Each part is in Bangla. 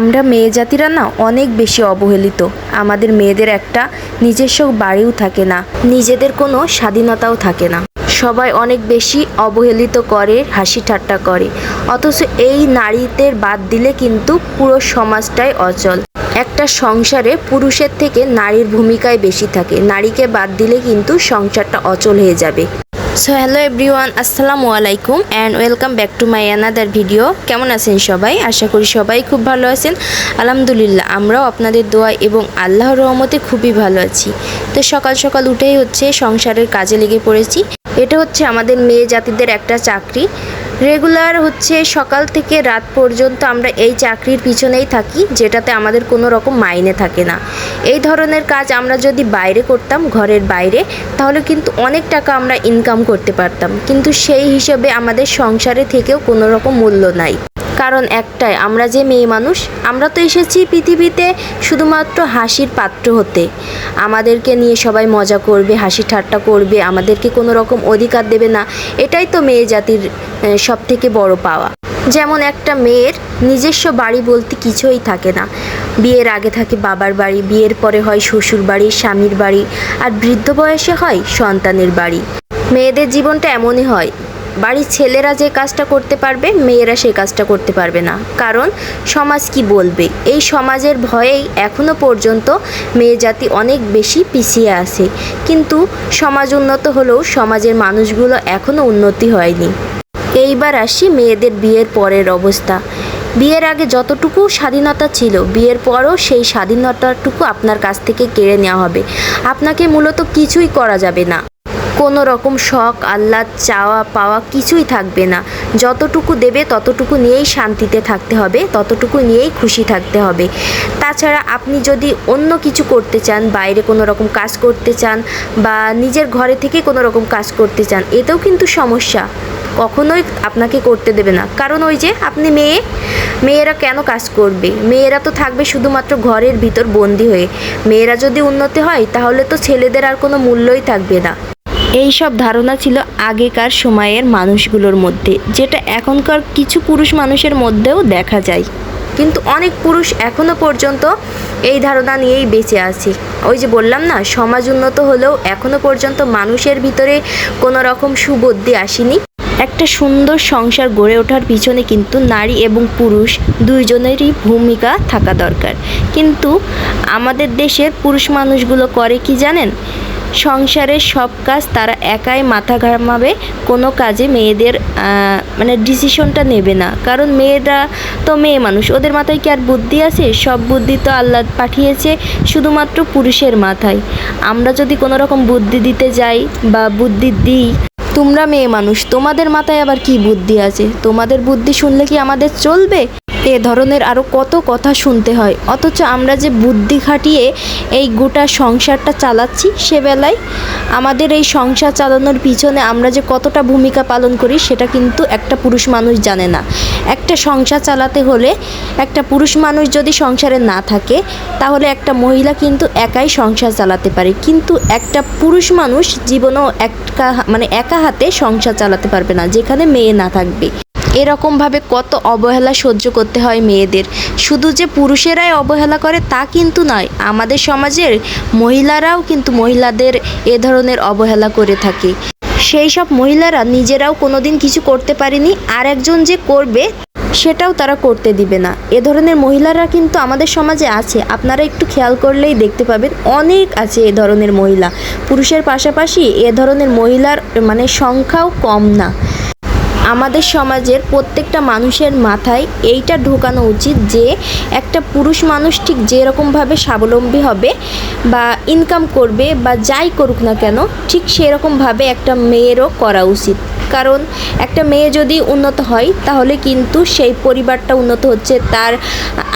আমরা মেয়ে জাতিরা না অনেক বেশি অবহেলিত। আমাদের মেয়েদের একটা নিজস্ব বাড়িও থাকে না, নিজেদের কোনো স্বাধীনতাও থাকে না। সবাই অনেক বেশি অবহেলিত করে, হাসি ঠাট্টা করে। অথচ এই নারীদের বাদ দিলে কিন্তু পুরো সমাজটাই অচল। একটা সংসারে পুরুষের থেকে নারীর ভূমিকায় বেশি থাকে। নারীকে বাদ দিলে কিন্তু সংসারটা অচল হয়ে যাবে। সো হ্যালো এভরিওয়ান আসসালামু আলাইকুম and welcome back to my another video কেমন আছেন সবাই? আশা করি সবাই খুব ভালো আছেন। আলহামদুলিল্লাহ, আমরাও আপনাদের দোয়া এবং আল্লাহর রহমতে খুবই ভালো আছি। তো সকাল সকাল উঠেই হচ্ছে সংসারের কাজে লেগে পড়েছি। এটা হচ্ছে আমাদের মেয়ে জাতিদের একটা চাকরি। রেগুলার হচ্ছে সকাল থেকে রাত পর্যন্ত আমরা এই চাকরির পিছনেই থাকি, যেটাতে আমাদের কোনো রকম মাইনে থাকে না। এই ধরনের কাজ আমরা যদি বাইরে করতাম, ঘরের বাইরে, তাহলে কিন্তু অনেক টাকা আমরা ইনকাম করতে পারতাম। কিন্তু সেই হিসেবে আমাদের সংসারে থেকেও কোনো রকম মূল্য নাই। কারণ একটাই, আমরা যে মেয়ে মানুষ, আমরা তো এসেছি পৃথিবীতে শুধুমাত্র হাসির পাত্র হতে। আমাদেরকে নিয়ে সবাই মজা করবে, হাসি ঠাট্টা করবে, আমাদেরকে কোনো রকম অধিকার দেবে না, এটাই তো মেয়ে জাতির সব থেকে বড় পাওয়া। যেমন একটা মেয়ের নিজস্ব বাড়ি বলতে কিছুই থাকে না। বিয়ের আগে থাকে বাবার বাড়ি, বিয়ের পরে হয় শ্বশুর বাড়ি, স্বামীর বাড়ি, আর বৃদ্ধ বয়সে হয় সন্তানের বাড়ি। মেয়েদের জীবনটা এমনই হয় বাড়ির ছেলেরা যে কাজটা করতে পারবে, মেয়েরা সেই কাজটা করতে পারবে না। কারণ সমাজ কি বলবে? এই সমাজের ভয়েই এখনও পর্যন্ত মেয়ে জাতি অনেক বেশি পিছিয়ে আছে। কিন্তু সমাজ উন্নত হলেও সমাজের মানুষগুলো এখনও উন্নতি হয়নি। এইবার আসি মেয়েদের বিয়ের পরের অবস্থা। বিয়ের আগে যতটুকু স্বাধীনতা ছিল, বিয়ের পরও সেই স্বাধীনতাটুকু আপনার কাছ থেকে কেড়ে নেওয়া হবে। আপনাকে মূলত কিছুই করা যাবে না। কোনো রকম শখ, আহ্লাদ, চাওয়া, পাওয়া কিছুই থাকবে না। যতটুকু দেবে ততটুকু নিয়েই শান্তিতে থাকতে হবে, ততটুকু নিয়েই খুশি থাকতে হবে। তাছাড়া আপনি যদি অন্য কিছু করতে চান, বাইরে কোনো রকম কাজ করতে চান বা নিজের ঘরে থেকে কোনো রকম কাজ করতে চান, এতেও কিন্তু সমস্যা। কখনোই আপনাকে করতে দেবে না। কারণ ওই যে আপনি মেয়ে, মেয়েরা কেন কাজ করবে? মেয়েরা তো থাকবে শুধুমাত্র ঘরের ভিতর বন্দি হয়ে। মেয়েরা যদি উন্নতি হয়, তাহলে তো ছেলেদের আর কোনো মূল্যই থাকবে না। এই সব ধারণা ছিল আগেকার সময়ের মানুষগুলোর মধ্যে, যেটা এখনকার কিছু পুরুষ মানুষের মধ্যেও দেখা যায়। কিন্তু অনেক পুরুষ এখনও পর্যন্ত এই ধারণা নিয়েই বেঁচে আছে। ওই যে বললাম না, সমাজ উন্নত হলেও এখনও পর্যন্ত মানুষের ভিতরে কোনো রকম সুবুদ্ধি আসেনি। একটা সুন্দর সংসার গড়ে ওঠার পিছনে কিন্তু নারী এবং পুরুষ দুইজনেরই ভূমিকা থাকা দরকার। কিন্তু আমাদের দেশের পুরুষ মানুষগুলো করে কি জানেন? সংসারের সব কাজ তারা একাই মাথা ঘামাবে, কোনো কাজে মেয়েদের মানে ডিসিশনটা নেবে না। কারণ মেয়েরা তো মেয়ে মানুষ, ওদের মাথায় কি আর বুদ্ধি আছে? সব বুদ্ধি তো আল্লাহ পাঠিয়েছে শুধুমাত্র পুরুষের মাথায়। আমরা যদি কোনো রকম বুদ্ধি দিতে যাই বা বুদ্ধি দিই, তোমরা মেয়ে মানুষ, তোমাদের মাথায় আবার কি বুদ্ধি আছে? তোমাদের বুদ্ধি শুনলে কি আমাদের চলবে? এ ধরনের আরও কত কথা শুনতে হয়। অথচ আমরা যে বুদ্ধি খাটিয়ে এই গোটা সংসারটা চালাচ্ছি সে বেলায় আমাদের এই সংসার চালানোর পিছনে আমরা যে কতটা ভূমিকা পালন করি, সেটা কিন্তু একটা পুরুষ মানুষ জানে না। একটা সংসার চালাতে হলে একটা পুরুষ মানুষ যদি সংসারে না থাকে, তাহলে একটা মহিলা কিন্তু একাই সংসার চালাতে পারে। কিন্তু একটা পুরুষ মানুষ জীবনেও একা মানে একা হাতে সংসার চালাতে পারবে না, যেখানে মেয়ে না থাকবে। এরকমভাবে কত অবহেলা সহ্য করতে হয় মেয়েদের। শুধু যে পুরুষেরাই অবহেলা করে তা কিন্তু নয়, আমাদের সমাজের মহিলারাও কিন্তু মহিলাদের এ ধরনের অবহেলা করে থাকে। সেই সব মহিলারা নিজেরাও কোনোদিন কিছু করতে পারেনি, আর একজন যে করবে সেটাও তারা করতে দিবে না। এ ধরনের মহিলারা কিন্তু আমাদের সমাজে আছে, আপনারা একটু খেয়াল করলেই দেখতে পাবেন, অনেক আছে এ ধরনের মহিলা। পুরুষের পাশাপাশি এ ধরনের মহিলার মানে সংখ্যাও কম না। আমাদের সমাজের প্রত্যেকটা মানুষের মাথায় এইটা ঢোকানো উচিত যে একটা পুরুষ মানুষ ঠিক যেরকমভাবে স্বাবলম্বী হবে বা ইনকাম করবে বা যাই করুক না কেন, ঠিক সেরকমভাবে একটা মেয়েরও করা উচিত। কারণ একটা মেয়ে যদি উন্নত হয়, তাহলে কিন্তু সেই পরিবারটা উন্নত হচ্ছে, তার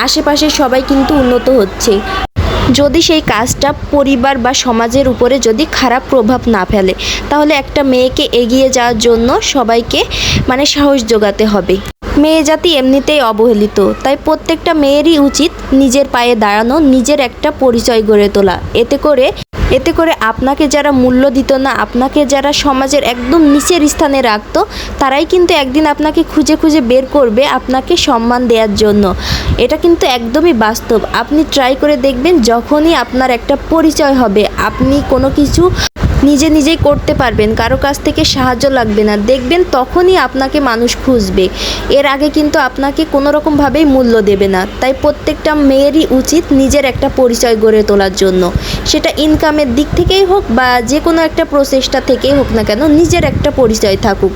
আশেপাশে সবাই কিন্তু উন্নত হচ্ছে। যদি সেই কাজটা পরিবার বা সমাজের উপরে যদি খারাপ প্রভাব না ফেলে, তাহলে একটা মেয়েকে এগিয়ে যাওয়ার জন্য সবাইকে মানে সাহস যোগাতে হবে। মেয়ে জাতি এমনিতেই অবহেলিত, তাই প্রত্যেকটা মেয়েরই উচিত নিজের পায়ে দাঁড়ানো, নিজের একটা পরিচয় গড়ে তোলা। এতে করে এতে করে আপনাকে যারা মূল্য দিত না, আপনাকে যারা সমাজের একদম নিচের স্থানে রাখতো, তারাই কিন্তু একদিন আপনাকে খুঁজে খুঁজে বের করবে আপনাকে সম্মান দেওয়ার জন্য। এটা কিন্তু একদমই বাস্তব। আপনি ট্রাই করে দেখবেন যখনই আপনার একটা পরিচয় হবে। আপনি কোনো কিছু নিজে নিজেই করতে পারবেন, কারও কাছ থেকে সাহায্য লাগবে না। দেখবেন তখনই আপনাকে মানুষ খুঁজবে। এর আগে কিন্তু আপনাকে কোনো রকমভাবেই মূল্য দেবে না। তাই প্রত্যেকটা মেয়েরই উচিত নিজের একটা পরিচয় গড়ে তোলার জন্য। সেটা ইনকামের দিক থেকেই হোক বা যে কোনো একটা প্রচেষ্টা থেকেই হোক না কেন, নিজের একটা পরিচয় থাকুক।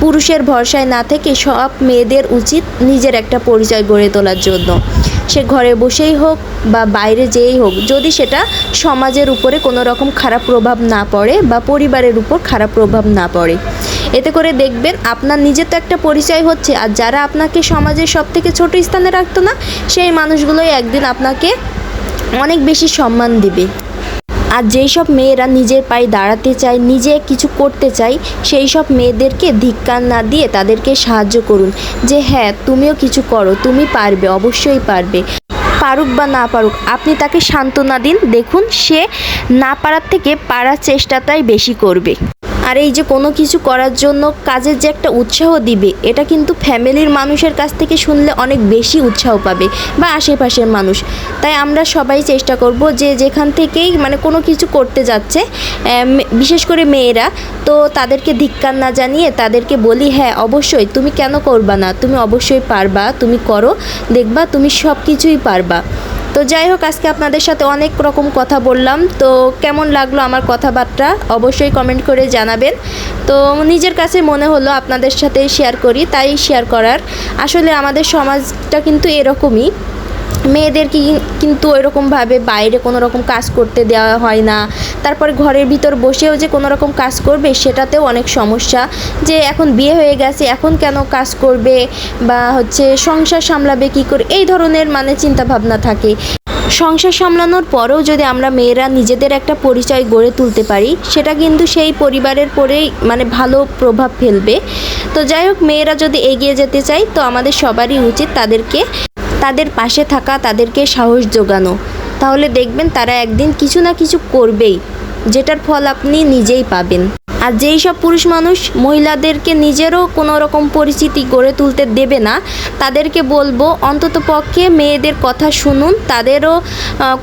পুরুষের ভরসায় না থেকে সব মেয়েদের উচিত নিজের একটা পরিচয় গড়ে তোলার জন্য। সে ঘরে বসেই হোক বা বাইরে যেয়েই হোক, যদি সেটা সমাজের উপরে কোনো রকম খারাপ প্রভাব না পড়ে বা পরিবারের উপর খারাপ প্রভাব না পড়ে। এতে করে দেখবেন আপনার নিজের তো একটা পরিচয় হচ্ছে, আর যারা আপনাকে সমাজের সব থেকে ছোটো স্থানে রাখতো না, সেই মানুষগুলোই একদিন আপনাকে অনেক বেশি সম্মান দিবে। আর যেই সব মেয়েরা নিজের পায়ে দাঁড়াতে চায়, নিজে কিছু করতে চায়, সেই সব মেয়েদেরকে ধিক্কার না দিয়ে তাদেরকে সাহায্য করুন। যে হ্যাঁ তুমিও কিছু করো, তুমি পারবে, অবশ্যই পারবে। পারুক বা না পারুক, আপনি তাকে সান্ত্বনা দিন, দেখুন সে না পারার থেকে পারার চেষ্টাটাই বেশি করবে। আর এই যে কোনো কিছু করার জন্য কাজের যে একটা উৎসাহ দিবে, এটা কিন্তু ফ্যামিলির মানুষের কাছ থেকে শুনলে অনেক বেশি উৎসাহ পাবে বা আশেপাশের মানুষ। তাই আমরা সবাই চেষ্টা করব যে যেখান থেকেই মানে কোনো কিছু করতে যাচ্ছে বিশেষ করে মেয়েরা, তো তাদেরকে ধিক্কার না জানিয়ে তাদেরকে বলি হ্যাঁ অবশ্যই, তুমি কেন করবা না? তুমি অবশ্যই পারবা, তুমি করো, দেখবা তুমি সব কিছুই পারবা। তো যাই হোক, আজকে আপনাদের সাথে অনেক রকম কথা বললাম। তো কেমন লাগল আমার কথাবার্তা? অবশ্যই কমেন্ট করে জানাবেন। তো নিজের কাছে মনে হলো আপনাদের সাথে শেয়ার করি, তাই শেয়ার করার। আসলে আমাদের সমাজটা কিন্তু এরকমই। মেয়েদেরকে কিন- কিন্তু ওইরকমভাবে বাইরে কোনো রকম কাজ করতে দেওয়া হয় না। তারপরে ঘরের ভিতর বসেও যে কোনো রকম কাজ করবে, সেটাতেও অনেক সমস্যা। যে এখন বিয়ে হয়ে গেছে, এখন কেন কাজ করবে বা হচ্ছে সংসার সামলাবে কি করে, এই ধরনের মানে চিন্তা ভাবনা থাকে। সংসার সামলানোর পরেও যদি আমরা মেয়েরা নিজেদের একটা পরিচয় গড়ে তুলতে পারি, সেটা কিন্তু সেই পরিবারের পরেই মানে ভালো প্রভাব ফেলবে। তো যাই হোক, মেয়েরা যদি এগিয়ে যেতে চায়, তো আমাদের সবারই উচিত তাদেরকে তাদের পাশে থাকা তাদেরকে সাহস যোগানো তাহলে দেখবেন তারা একদিন কিছু না কিছু করবেই, যেটার ফল আপনি নিজেই পাবেন। আর যেই সব পুরুষ মানুষ মহিলাদেরকে নিজেরও কোনো রকম পরিচিতি গড়ে তুলতে দেবে না, তাদেরকে বলব অন্তত পক্ষে মেয়েদের কথা শুনুন, তাদেরও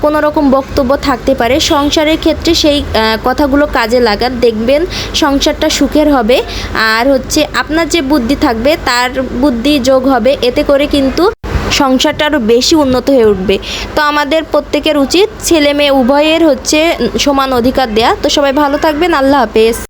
কোনো রকম বক্তব্য থাকতে পারে। সংসারের ক্ষেত্রে সেই কথাগুলো কাজে লাগান, দেখবেন সংসারটা সুখের হবে। আর হচ্ছে আপনার যে বুদ্ধি থাকবে, তার বুদ্ধি যোগ হবে। এতে করে কিন্তু সংসারটা আরও বেশি উন্নত হয়ে উঠবে। তো আমাদের প্রত্যেকের উচিত ছেলে মেয়ে উভয়ের হচ্ছে সমান অধিকার দেয়া। তো সবাই ভালো থাকবেন, আল্লাহ হাফেজ।